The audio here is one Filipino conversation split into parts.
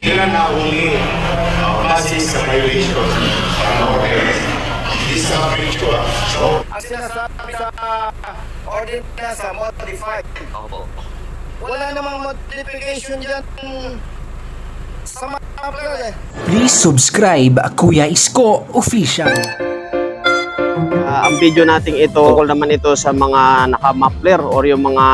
Sila nahuli uh, base sa violation ng ordinance. Hindi sa breach ko ah. So, Ang sinasabi sa ordinance ah, modified. Opo. Wala namang modification dyan sa mga player eh. Please subscribe Kuya Isko Official. Ah, ang video nating ito, tungkol naman ito sa mga naka-muffler or yung mga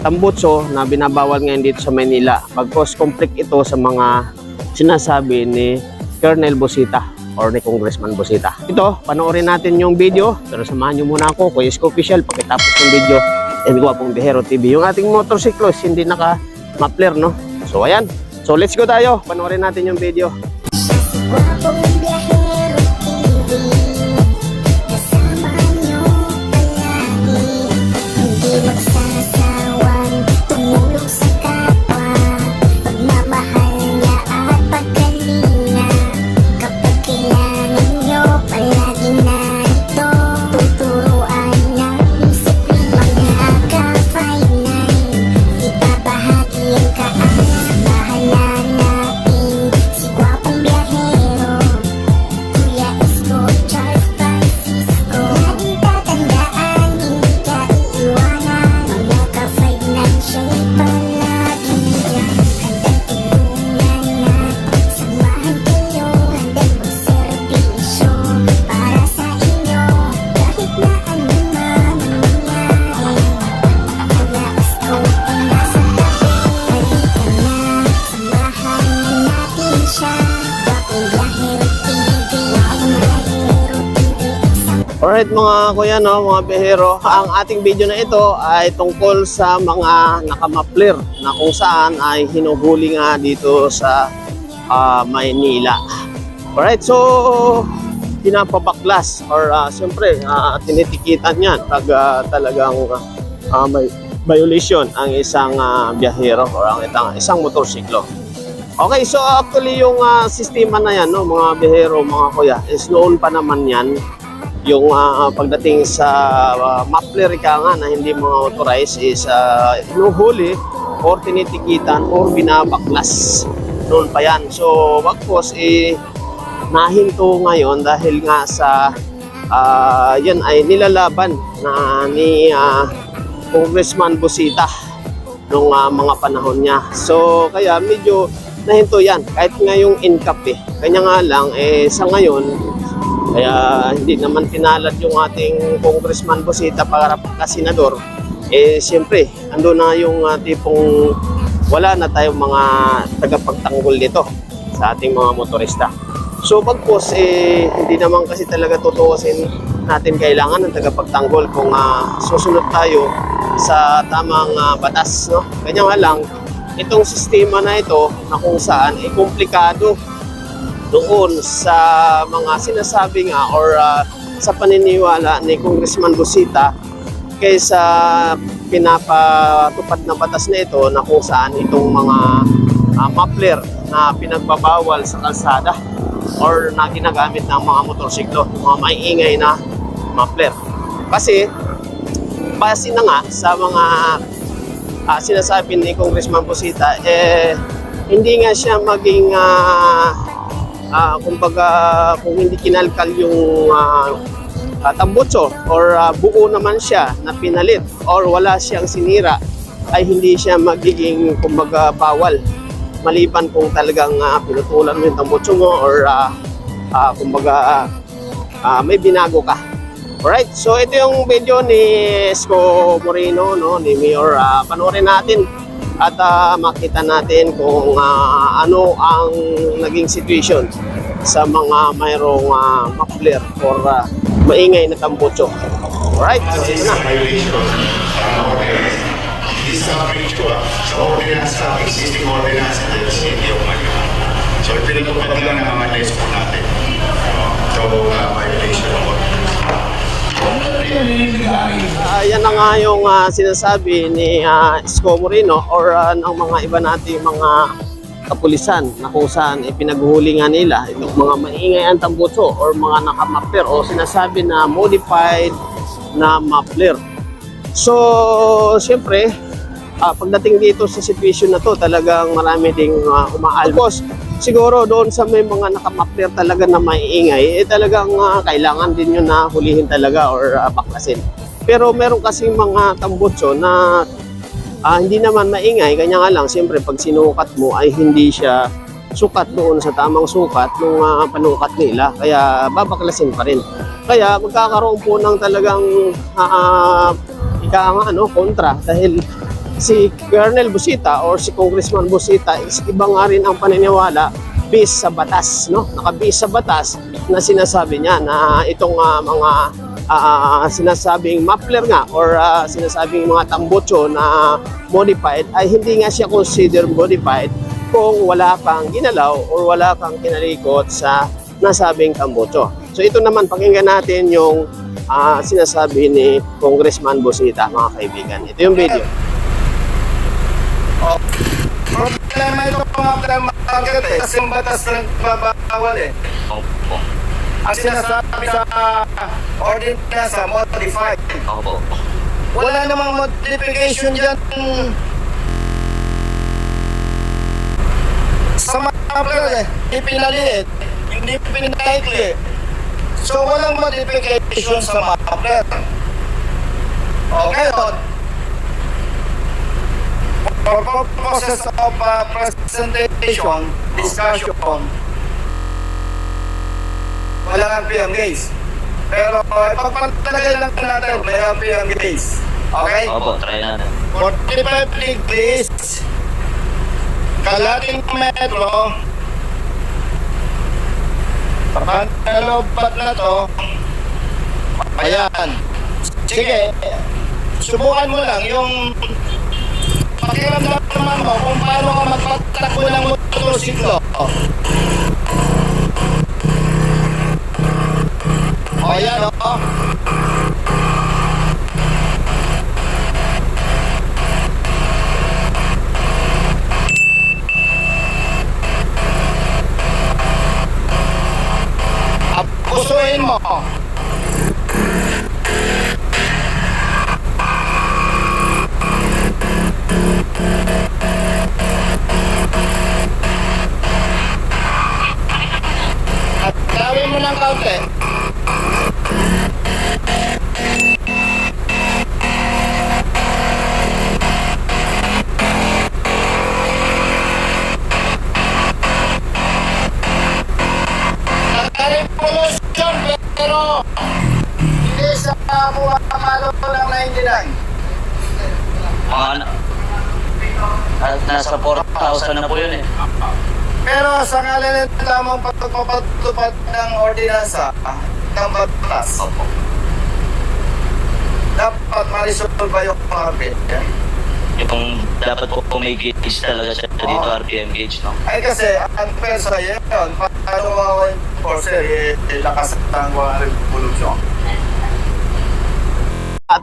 tambutso na binabawal ngayon dito sa Manila. Bagkos conflict ito sa mga sinasabi ni Colonel Busita or ni Congressman Busita. Ito, panoorin natin yung video. Pero samahan nyo muna ako, Kuya Isko Official, pagkatapos ng video. And Guwapong Bihero TV. Yung ating motorsiklo, hindi naka-muffler, no? So, ayan. So, let's go tayo. Panoorin natin yung video. Guwapong Alright mga kuya, no, mga behero, ang ating video na ito ay tungkol sa mga nakamapler na kung saan ay hinuhuli nga dito sa ah, Maynila. Alright, so pinapabaklas or uh, siyempre ah, tinitikitan yan pag ah, talagang ah, may violation ang isang ah, biyahero or ang itang, isang motorsiklo. Okay, so actually yung ah, sistema na yan, no, mga bihero, mga kuya, is noon pa naman yan yung ah, pagdating sa uh, muffler ka nga na hindi mga authorized is uh, hinuhuli or tinitikitan or binabaklas. Noon pa yan. So, bagkos, eh, nahinto ngayon dahil nga sa ah, yan ay nilalaban na ni ah, Congressman Busita nung ah, mga panahon niya. So, kaya medyo nahinto yan. Kahit nga yung incap eh. Kanya nga lang, eh, sa ngayon, kaya hindi naman pinalad yung ating Congressman Busita para pagka-senador. Eh, siyempre, ando na yung ah, tipong wala na tayong mga tagapagtanggol dito sa ating mga motorista. So, pagpos, eh, hindi naman kasi talaga tutuusin natin kailangan ng tagapagtanggol kung ah, susunod tayo sa tamang ah, batas. No? Kanya nga lang, itong sistema na ito na kung saan ay komplikado doon sa mga sinasabi nga or ah, sa paniniwala ni Congressman Busita kaysa pinapatupad na batas na ito na kung saan itong mga ah, muffler na pinagbabawal sa kalsada or na ginagamit ng mga motorsiklo, mga maiingay na muffler. Kasi base na nga sa mga ah, sinasabi ni Congressman Busita, eh, hindi nga siya maging ah, ah, kumbaga kung hindi kinalkal yung ah, ah, tambutso or ah, buo naman siya na pinalit or wala siyang sinira ay hindi siya magiging kumbaga bawal maliban kung talagang ah, pinutulan mo yung tambutso mo or ah, ah, kumbaga ah, may binago ka Alright, so ito yung video ni Esco Moreno, no, ni Mayor. Ah, panoorin natin at ah, makita natin kung ah, ano ang naging situation sa mga mayroong uh, muffler or ah, maingay na tambutso. Alright, so sa na. sa ordinance sa existing ordinance ng City of Manila. So, pinatupad lang ng mga laws po natin. So, uh, violation Ah, yan na nga yung ah, sinasabi ni uh, Esco Moreno or ah, ng mga iba nating mga kapulisan na kung saan ipinaghuli nga nila itong mga maingay ang tambutso or mga nakamapler o sinasabi na modified na muffler. So, siyempre, ah, pagdating dito sa situation na to, talagang marami ding uh, umaalbos. Siguro doon sa may mga nakamapler talaga na maiingay, eh talagang ah, kailangan din yun na hulihin talaga or ah, baklasin. Pero meron kasing mga tambutso na ah, hindi naman maingay, kanya nga lang, siyempre pag sinukat mo ay hindi siya sukat doon sa tamang sukat nung ah, panukat nila. Kaya babaklasin pa rin. Kaya magkakaroon po ng talagang uh, ika nga ano, kontra dahil si Colonel Busita or si Congressman Busita is iba nga rin ang paniniwala based sa batas, no? Naka-base sa batas na sinasabi niya na itong ah, mga ah, sinasabing muffler nga or ah, sinasabing mga tambocho na modified ay hindi nga siya consider modified kung wala kang ginalaw or wala kang kinalikot sa nasabing tambocho. So ito naman pakinggan natin yung ah, sinasabi ni Congressman Busita mga kaibigan. Ito yung video. Problema ito mga market eh. Kasi yung batas na nagbabawal eh. Opo. Ang sinasabi sa ordinance, modified. Opo. Wala namang modification dyan sa mga eh. Hindi pinaliit, hindi pinaikli. So walang modification sa mapler. Okay, o. For purposes of uh, presentation, discussion, wala ang PM gaze. Pero uh, ipagpantalagal lang natin, may PM gaze. Okay? Opo, try natin. 45 degrees Kalating metro Pagkalobat na to Ayan Sige Subukan mo lang yung Pakiramdam naman mo kung paano ka magpatakbo ng motorsiklo. O ayan o. Apusuin ng kaunti. Revolution pero hindi sa buhamalo ng 99. Mga na... At nasa 4,000 na po yun eh. Pero sa ngalan ng lamang pagpapatupad ng ordinansa ng batas, Opo. dapat marisolve yung orbit. Yung dapat po may gauge talaga siya dito, RPM gauge, no? Ay kasi, ang pensa yun, paano ako enforcer, eh, lakas ng revolution.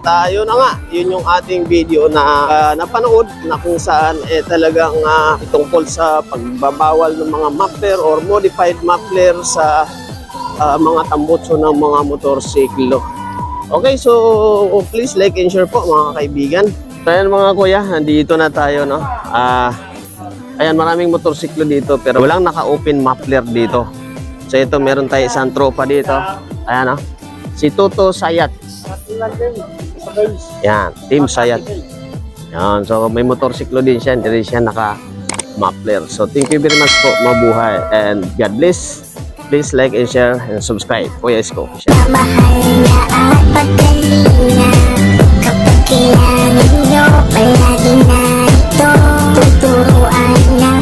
At ah, yun na nga, yun yung ating video na ah, napanood na kung saan eh talagang ah, tungkol sa pagbabawal ng mga muffler or modified muffler sa ah, mga tambutso ng mga motorsiklo. Okay, so please like and share po mga kaibigan. Ayan mga kuya, nandito na tayo no. Ah, ayan maraming motorsiklo dito pero walang naka-open muffler dito. So ito meron tayo isang tropa dito. Ayan no. Si Toto Sayat. Yan, Team Sayat. Yan, so may motorsiklo din siya, hindi rin siya naka muffler. So thank you very much po, mabuhay and God bless. Please like and share and subscribe. Kuya Isko. Kapag kailangan nyo, palagi na ito Tuturuan na